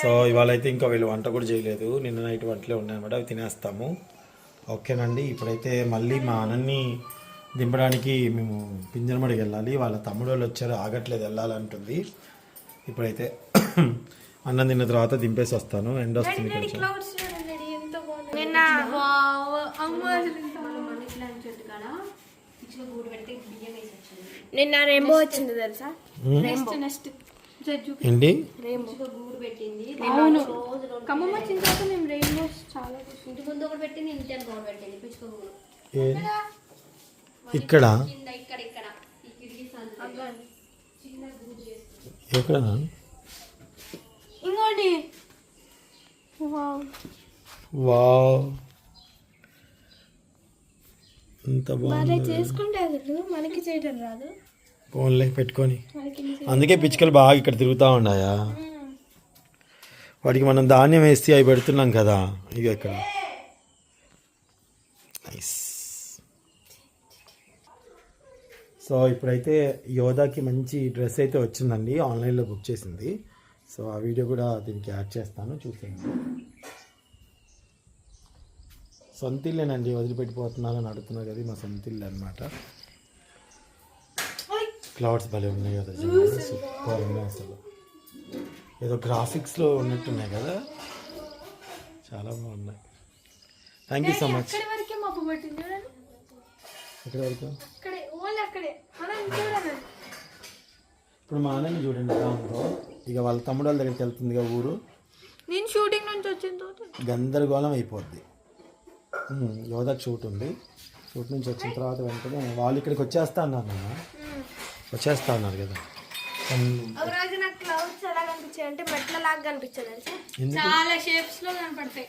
So ఇవాళ అయితే ఇంకా వీళ్ళు వంట కూడా చేయలేదు. నిన్న నైట్ వంటలే ఉన్నాయన్నమాట అవి తినేస్తాము. ఓకేనండి ఇప్పుడైతే మళ్ళీ మా అన్నని దింపడానికి మేము పింజనమడికి వెళ్ళాలి. వాళ్ళ తమ్ముడు వాళ్ళు వచ్చారు ఆగట్లేదు వెళ్ళాలంటుంది. ఇప్పుడైతే అన్నం తిన్న తర్వాత దింపేసి వస్తాను. ఎండ వస్తుంది కొంచెం. నిన్న నిన్న రెయిన్బో వచ్చింది. తెలుసా? రెయిన్బో ఏంటి? రెయిన్బో అవును. ఖమ్మం వచ్చిన తర్వాత మేము రెయిన్బోస్ చాలా ఇంటి ముందు ఒకటి పెట్టింది ఇంటి వెనక ఒకటి పెట్టింది ఇక్కడ? ఇక్కడ? ఇక్కడ ఈ కిటికీ సందు ఎక్కడ? ఇంకోటి. వావ్. వావ్. ఎంత అదే బాగుంది. చేసుకుంటే అసలు మనకి చేయడం రాదు. ఫోన్లే పెట్టుకొని. అందుకే పిచ్చుకలు బాగా ఇక్కడ తిరుగుతూ ఉన్నాయా? వాటికి మనం ధాన్యం వేసి అవి పెడుతున్నాం కదా. ఇక ఇక్కడ. నైస్ సో ఇప్పుడైతే యోధాకి మంచి డ్రెస్ అయితే వచ్చిందండి. ఆన్లైన్లో బుక్ చేసింది. సో ఆ వీడియో కూడా దీనికి యాడ్ చేస్తాను. చూసేయండి. సొంత ఇల్లేనండి వదిలిపెట్టిపోతున్నానని అడుగుతున్నారు కదా మా సొంత ఇల్లు అనమాట క్లౌడ్స్ భలే ఉన్నాయి కదా సూపర్ ఉన్నాయి అసలు. ఏదో గ్రాఫిక్స్లో ఉన్నట్టున్నాయి కదా. చాలా బాగున్నాయి. థ్యాంక్ యూ సో మచ్ వరకే ఎక్కడి ఇప్పుడు మా అన్నని చూడండి ఎలా ఉందో ఇక వాళ్ళ తమ్ముడు వాళ్ళ దగ్గరికి వెళ్తుంది కదా ఊరు. నేను షూటింగ్ నుంచి వచ్చిన తర్వాత. గందరగోళం అయిపోద్ది. యోధాకి షూట్ ఉంది. షూట్ నుంచి వచ్చిన తర్వాత వెంటనే వాళ్ళు ఇక్కడికి వచ్చేస్తా అన్నారు వచ్చేస్తా అన్నారు కదా ఒక రోజు నాకు క్లౌడ్స్ ఎలా కనిపించాయి అంటే మెట్ల లాగా చాలా షేప్స్లో కనపడతాయి.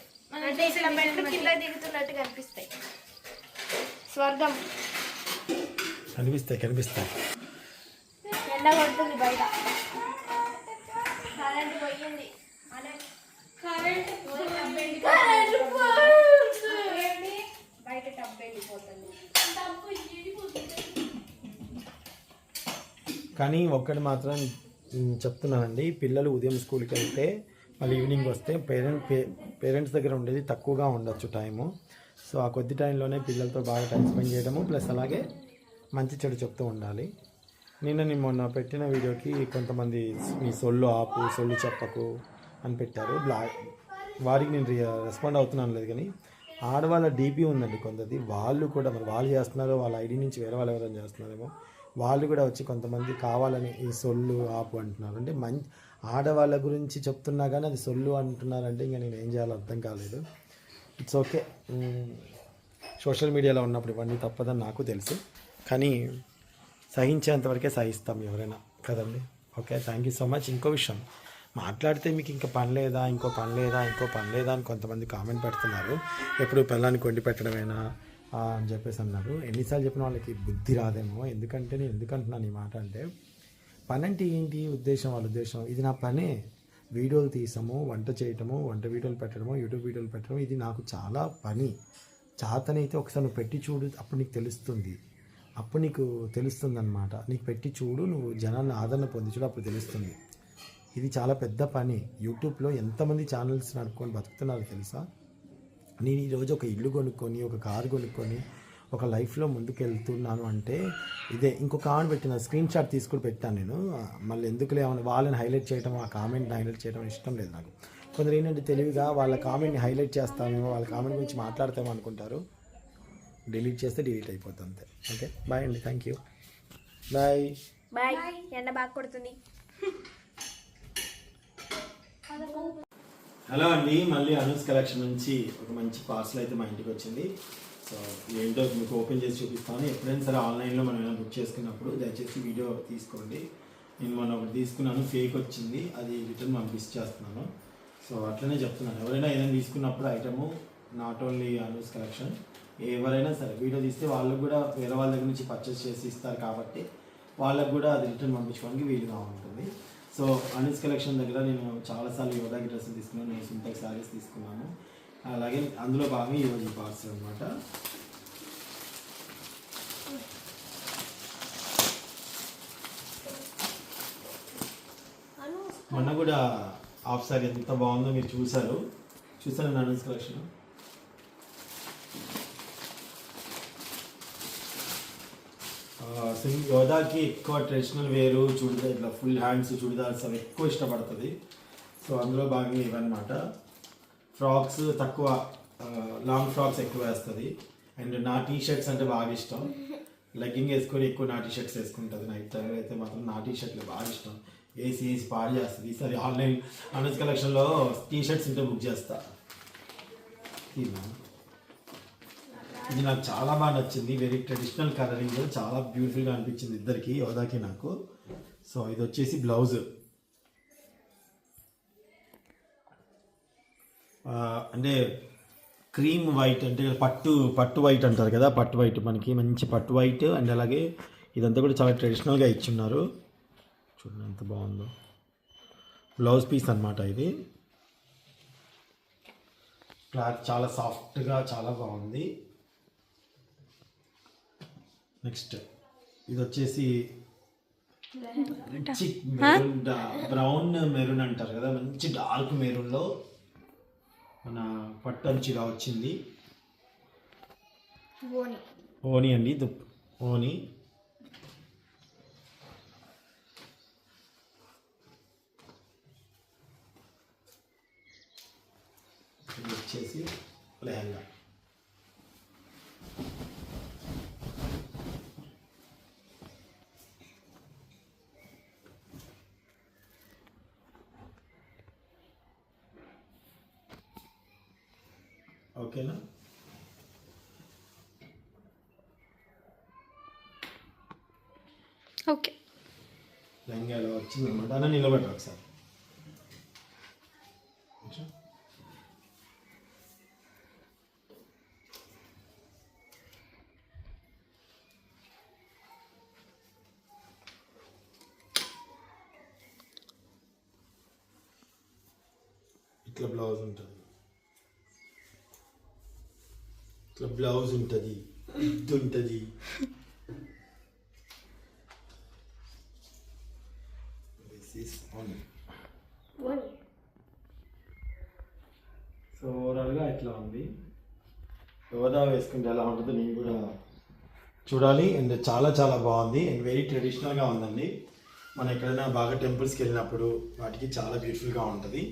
అంటే ఇట్లా మెట్లు కింద దిగుతున్నట్టు కనిపిస్తాయి. స్వర్గం. కనిపిస్తాయి కనిపిస్తాయి. ఎండ కొడుతుంది బయట. కరెంట్ పోయింది. బయట టబ్ వెళ్ళిపోతుంది. కానీ ఒక్కటి మాత్రం చెప్తున్నానండి పిల్లలు ఉదయం స్కూల్కి వెళ్తే మళ్ళీ ఈవినింగ్ వస్తే పేరెంట్ పేరెంట్స్ దగ్గర ఉండేది తక్కువగా ఉండొచ్చు టైము. సో ఆ కొద్ది టైంలోనే పిల్లలతో బాగా టైం స్పెండ్ చేయడము ప్లస్ అలాగే మంచి చెడు చెప్తూ ఉండాలి. నిన్న నేను మొన్న పెట్టిన వీడియోకి కొంతమంది మీ సొల్లు ఆపు సొల్లు చెప్పకు అని పెట్టారు. బ్లా వారికి నేను రెస్పాండ్ అవుతున్నాను లేదు కానీ ఆడవాళ్ళ డీపీ ఉందండి కొంతది వాళ్ళు కూడా మరి వాళ్ళు చేస్తున్నారో వాళ్ళ ఐడి నుంచి వేరే వాళ్ళు ఎవరైనా చేస్తున్నారేమో వాళ్ళు కూడా వచ్చి కొంతమంది కావాలని ఈ సొల్లు ఆపు అంటున్నారు. అంటే మంచి ఆడవాళ్ళ గురించి చెప్తున్నా కానీ అది సొల్లు అంటున్నారంటే ఇంకా నేను ఏం చేయాలో అర్థం కాలేదు. ఇట్స్ ఓకే సోషల్ మీడియాలో ఉన్నప్పుడు ఇవన్నీ తప్పదని నాకు తెలుసు. కానీ సహించేంతవరకే సహిస్తాం ఎవరైనా కదండి? Okay thank you so much ఇంకో విషయం మాట్లాడితే మీకు ఇంకా పని లేదా ఇంకో పని లేదా ఇంకో పని లేదా అని కొంతమంది కామెంట్ పెడుతున్నారు. ఎప్పుడు పిల్లానికి వండి పెట్టడమేనా అని చెప్పేసి అన్నారు. ఎన్నిసార్లు చెప్పిన వాళ్ళకి బుద్ధి రాదేమో. ఎందుకంటే నేను ఎందుకు అంటున్నాను ఈ మాట అంటే పని అంటే ఏంటి ఉద్దేశం? వాళ్ళ ఉద్దేశం ఇది నా పనే. వీడియోలు తీసము వంట చేయటము వంట వీడియోలు పెట్టడము యూట్యూబ్ వీడియోలు పెట్టడం ఇది నాకు చాలా పని. చాతనైతే ఒకసారి నువ్వు పెట్టి చూడు అప్పుడు నీకు తెలుస్తుంది. అప్పుడు నీకు తెలుస్తుంది అనమాట నీకు పెట్టి చూడు నువ్వు జనాన్ని ఆదరణ పొంది చూడు అప్పుడు తెలుస్తుంది. ఇది చాలా పెద్ద పని. యూట్యూబ్లో ఎంతమంది ఛానల్స్ నడుపుకొని బతుకుతున్నారో తెలుసా? నేను ఈరోజు ఒక ఇల్లు కొనుక్కొని ఒక కారు కొనుక్కొని ఒక లైఫ్లో ముందుకు వెళ్తున్నాను అంటే ఇదే. ఇంకొక కామెంట్ పెట్టిన స్క్రీన్ షాట్ తీసుకుని పెట్టాను నేను. మళ్ళీ ఎందుకులే వాళ్ళని హైలైట్ చేయడం ఆ కామెంట్ని హైలైట్ చేయడం ఇష్టం లేదు నాకు. కొందరు ఏంటంటే తెలివిగా వాళ్ళ కామెంట్ని హైలైట్ చేస్తామేమో వాళ్ళ కామెంట్ గురించి మాట్లాడతామో అనుకుంటారు. డిలీట్ చేస్తే డిలీట్ అయిపోతుంది అంతే. ఓకే? బాయ్ అండి. Thank you. బాయ్. బాయ్. ఎండ బాగా కొడుతుంది. హలో అండి మళ్ళీ అనూస్ కలెక్షన్ నుంచి ఒక మంచి పార్సల్ అయితే మా ఇంటికి వచ్చింది. సో ఏంటో మీకు ఓపెన్ చేసి చూపిస్తాను. ఎప్పుడైనా సరే ఆన్లైన్లో మనం ఏమైనా బుక్ చేసుకున్నప్పుడు దయచేసి వీడియో తీసుకోండి. నేను మొన్న ఒకటి తీసుకున్నాను ఫేక్ వచ్చింది. అది రిటర్న్ పంపించేస్తున్నాను సో అట్లనే చెప్తున్నాను. ఎవరైనా ఏదైనా తీసుకున్నప్పుడు item not only Anu's collection ఎవరైనా సరే వీడియో తీస్తే వాళ్ళకు కూడా వేరే వాళ్ళ దగ్గర నుంచి పర్చేస్ చేసి ఇస్తారు కాబట్టి వాళ్ళకు కూడా అది రిటర్న్ పంపించుకోవడానికి వీలుగా ఉంటుంది. సో అనీస్ కలెక్షన్ దగ్గర నేను చాలాసార్లు యోగా డ్రెస్సులు తీసుకున్నాను. నేను సింతక్ శారీస్ తీసుకున్నాను. అలాగే అందులో భాగంగా ఈరోజు ఈ పార్సల్ అనమాట మొన్న కూడా హాఫ్ సారీ ఎంత బాగుందో మీరు చూసారు చూసాను అనీస్ కలెక్షన్? సింగ్ యోధాకి ఎక్కువ ట్రెడిషనల్ వేరు చుడిదార్ ఇట్లా ఫుల్ హ్యాండ్స్ చుడిదార్స్ అవి ఎక్కువ ఇష్టపడుతుంది. సో అందులో భాగంగా ఇవన్నమాట. ఫ్రాక్స్ తక్కువ లాంగ్ ఫ్రాక్స్ ఎక్కువ వేస్తుంది. అండ్ నా టీ షర్ట్స్ అంటే బాగా ఇష్టం. లెగ్గింగ్ వేసుకొని ఎక్కువ నా టీ షర్ట్స్ వేసుకుంటుంది. నైట్ టైం అయితే మాత్రం నా టీ షర్ట్లు బాగా ఇష్టం. వేసి వేసి పాడు చేస్తుంది. ఈసారి ఆన్లైన్ అనస్ కలెక్షన్లో టీ షర్ట్స్ ఉంటే బుక్ చేస్తా. ఇది నాకు చాలా బాగా నచ్చింది. వెరీ ట్రెడిషనల్ కలరింగ్ చాలా బ్యూటిఫుల్గా అనిపించింది ఇద్దరికి యోధాకి నాకు. సో ఇది వచ్చేసి బ్లౌజ్ అంటే క్రీమ్ వైట్ అంటే పట్టు పట్టు వైట్ అంటారు కదా పట్టు వైట్ మనకి మంచి పట్టు వైట్ అండ్ అలాగే ఇదంతా కూడా చాలా ట్రెడిషనల్గా ఇచ్చున్నారు. చూడండి ఎంత బాగుందో. బ్లౌజ్ పీస్ అన్నమాట ఇది. క్లాత్ చాలా సాఫ్ట్గా చాలా బాగుంది. నెక్స్ట్ ఇది వచ్చేసి మంచి మెరూన్ బ్రౌన్ మెరూన్ అంటారు కదా మంచి డార్క్ మెరూన్లో మన పట్టంచి ఇలా వచ్చింది. ఓని. అండి ఇది ఓని. ఇది వచ్చేసి లెహంగా. ఓకేనా? ఓకే. లెహంగా ఇలా వచ్చింది అనమాట అన్న నిలబెట్టరు ఒకసారి. ఇట్లా బ్లౌజ్ ఉంటుంది. ఇట్లా బ్లౌజ్ ఉంటుంది ఇది ఉంటుంది సో ఓవరాల్గా ఇట్లా ఉంది? యోదా వేసుకుంటే ఎలా ఉంటుందో నేను కూడా చూడాలి. అండ్ చాలా చాలా బాగుంది. అండ్ వెరీ ట్రెడిషనల్గా ఉందండి. మనం ఎక్కడైనా బాగా టెంపుల్స్కి వెళ్ళినప్పుడు వాటికి చాలా బ్యూటిఫుల్గా ఉంటుంది.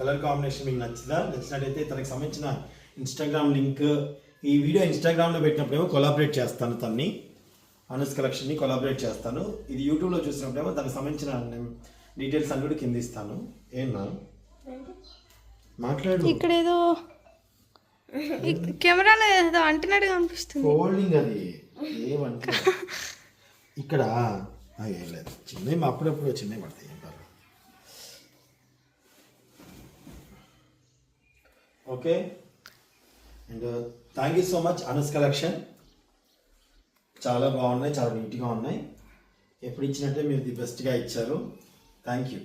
కలర్ కాంబినేషన్ మీకు నచ్చిందా? నచ్చినట్టయితే తనకి సంబంధించిన ఇన్స్టాగ్రామ్ లింక్ ఈ వీడియో ఇన్స్టాగ్రామ్లో పెట్టినప్పుడేమో కొలాబరేట్ చేస్తాను తన్ని. అనస్ కలెక్షన్ని కొలాబరేట్ చేస్తాను. ఇది యూట్యూబ్లో చూసినప్పుడేమో దానికి సంబంధించిన డీటెయిల్స్ అన్ని కూడా కింద ఇస్తాను. ఏమన్నా మాట్లాడు. ఇక్కడ ఏదో కెమెరాలో ఏదో అంటున్నట్టుగా అనిపిస్తుంది. ఫోల్డింగ్ అది. ఏమంటే? ఇక్కడ ఏం లేదు. చిన్నవి అప్పుడప్పుడు చిన్నవి పడతాయి పర్లేదు okay? And thank you so much Anu's collection చాలా బాగున్నాయి చాలా నీట్గా ఉన్నాయి. ఎప్పుడు ఇచ్చినట్టే మీరు ది బెస్ట్గా ఇచ్చారు. Thank you